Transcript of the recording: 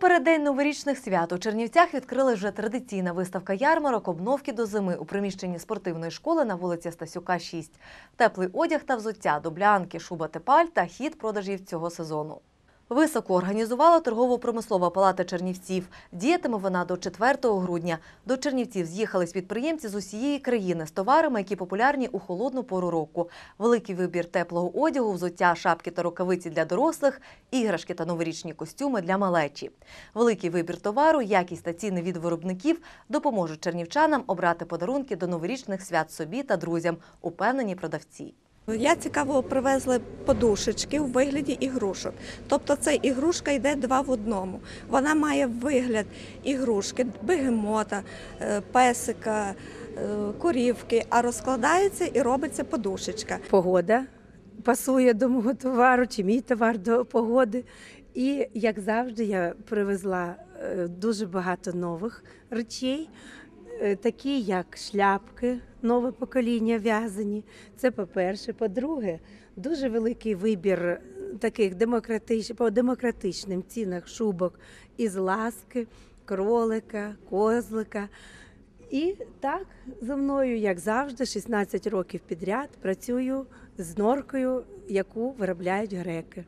Переддень новорічних свят у Чернівцях відкрили вже традиційна виставка ярмарок обновки до зими у приміщенні спортивної школи на вулиці Стасюка 6. Теплий одяг та взуття, дублянки, шуба тепаль та хід продажів цього сезону. Високо організувала торгово-промислова палата Чернівців. Діятиме вона до 4 грудня. До Чернівців з'їхались підприємці з усієї країни з товарами, які популярні у холодну пору року. Великий вибір теплого одягу, взуття, шапки та рукавиці для дорослих, іграшки та новорічні костюми для малечі. Великий вибір товару, якість та ціни від виробників допоможуть чернівчанам обрати подарунки до новорічних свят собі та друзям, упевнені продавці. Я цікаво привезли подушечки у вигляді ігрушок. Тобто це ігрушка йде два в одному. Вона має вигляд ігрушки, бегемота, е, песика, е, корівки, а розкладається і робиться подушечка. погода пасує до мого товару, чи мій товар до погоди. І як завжди, я привезла е, дуже багато нових речей, такі як шляпки, нове покоління в'язані. Це по-перше. По-друге, дуже великий вибір таких демократич... по демократичним цінах шубок із ласки, кролика, козлика. І так за мною, як завжди, 16 років підряд працюю з норкою, яку виробляють греки.